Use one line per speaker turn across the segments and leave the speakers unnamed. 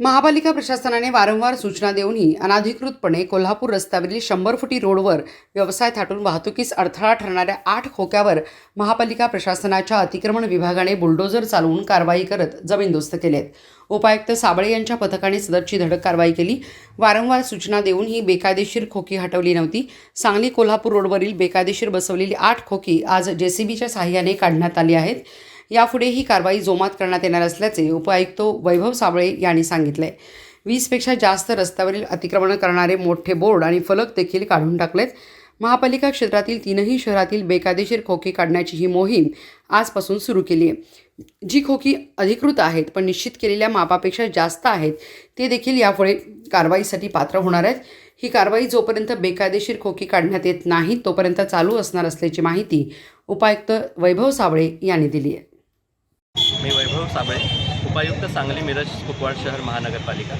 महापालिका प्रशासनाने वारंवार सूचना देऊनही अनाधिकृतपणे कोल्हापूर रस्त्यावरील शंभर फुटी रोडवर व्यवसाय थाटून वाहतुकीस अडथळा ठरणाऱ्या आठ खोक्यावर महापालिका प्रशासनाच्या अतिक्रमण विभागाने बुलडोजर चालवून कारवाई करत जमीनदोस्त केलेत. उपायुक्त साबळे यांच्या पथकाने सदरची धडक कारवाई केली. वारंवार सूचना देऊन ही बेकायदेशीर खोकी हटवली नव्हती. सांगली कोल्हापूर रोडवरील बेकायदेशीर बसवलेली आठ खोकी आज जेसीबीच्या साहाय्याने काढण्यात आली आहेत. यापुढे ही कारवाई जोमात करण्यात येणार असल्याचे उपायुक्त वैभव साबळे यांनी सांगितले. वीसपेक्षा जास्त रस्त्यावरील अतिक्रमण करणारे मोठे बोर्ड आणि फलक देखील काढून टाकलेत. महापालिका क्षेत्रातील तीनही शहरातील बेकायदेशीर खोकी काढण्याची ही मोहीम आजपासून सुरू केली आहे जी खोकी अधिकृत आहेत पण निश्चित केलेल्या मापापेक्षा जास्त आहेत ते देखील यापुढे कारवाईसाठी पात्र होणार आहेत. ही कारवाई जोपर्यंत बेकायदेशीर खोकी काढण्यात येत नाही तोपर्यंत चालू असणार असल्याची माहिती उपायुक्त वैभव साबळे यांनी दिली आहे
मी साबळे उपायुक्त सांगली मिरज कुपवाड शहर महानगरपालिका.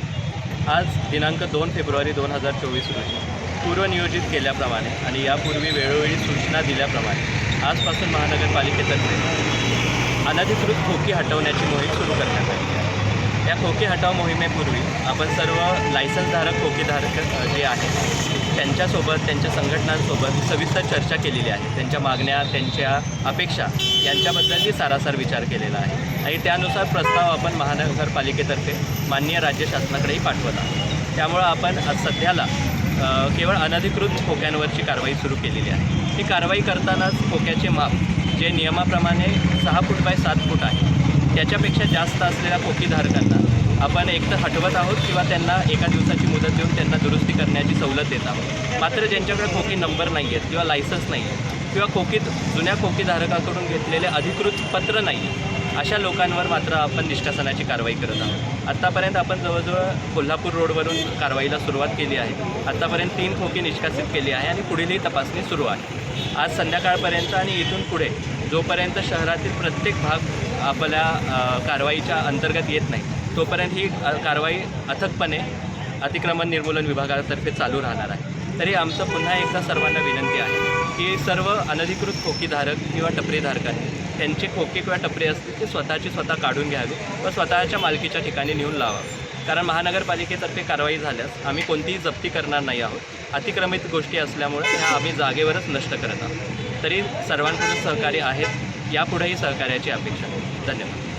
आज दिनांक दोन फेब्रुवारी दोन हजार चोवीस रोजी. पूर्वनियोजित केल्याप्रमाणे आणि यापूर्वी वेळोवेळी सूचना दिल्याप्रमाणे आजपासून महानगरपालिकेतर्फे अनधिकृत खोकी हटवण्याची मोहीम सुरू करण्यात आली. या खोकी हटाव मोहिमेपूर्वी आपण सर्व लायसन्सधारक खोकीधारक जे आहेत त्यांच्यासोबत त्यांच्या संघटनांसोबत सविस्तर चर्चा केलेली आहे. त्यांच्या मागण्या त्यांच्या अपेक्षा यांच्याबद्दलही सारासार विचार केलेला आहे. आणि त्यानुसार प्रस्ताव आपण महानगरपालिकेतर्फे माननीय राज्य शासनाकडेही पाठवत आहोत. त्यामुळं आपण सध्याला केवळ अनधिकृत खोक्यांवरची कारवाई सुरू केलेली आहे. ही कारवाई करतानाच खोक्याचे माप जे नियमाप्रमाणे सहा फूट बाय सात फूट आहे त्याच्यापेक्षा जास्त असलेल्या खोकीधारकांना आपण एकतर हटवत आहोत किंवा त्यांना एका दिवसाची मुदत देऊन त्यांना दुरुस्ती करण्याची सवलत देत आहोत. मात्र ज्यांच्याकडे खोकी नंबर नाही आहेत किंवा लायसन्स नाही आहे किंवा खोकीत जुन्या खोकीधारकाकडून घेतलेले अधिकृत पत्र नाही आहे अशा लोकांवर मात्र आपण निष्कासनाची कारवाई करत आहोत. आत्तापर्यंत आपण जवळजवळ कोल्हापूर रोडवरून कारवाईला सुरुवात केली आहे. आत्तापर्यंत तीन खोकी निष्कासित केली आहे आणि पुढीलही तपासणी सुरू आहे. आज संध्याकाळपर्यंत आणि इथून पुढे जोपर्यंत शहरातील प्रत्येक भाग आपल्या कारवाईच्या अंतर्गत येत नाही. तोपर्यंत ही कारवाई अथकपणे अतिक्रमण निर्मूलन विभागातर्फे चालू राहणार आहे. तरी आमचं पुन्हा एकदा सर्वांना विनंती आहे की सर्व अनधिकृत खोकीधारक किंवा टपरीधारकांनी त्यांचे खोके किंवा टपरी असतील ते स्वतःची स्वतः काढून घ्यावे व स्वतःच्या मालकीच्या ठिकाणी नेऊन लावावं. कारण महानगरपालिकेतर्फे कारवाई झाल्यास आम्ही कोणतीही जप्ती करणार नाही आहोत. अतिक्रमित गोष्टी असल्यामुळे ह्या आम्ही जागेवरच नष्ट करत आहोत. तरी सर्वांकडून सहकार्य आहेत यापुढेही सहकार्याची अपेक्षा आहे. धन्यवाद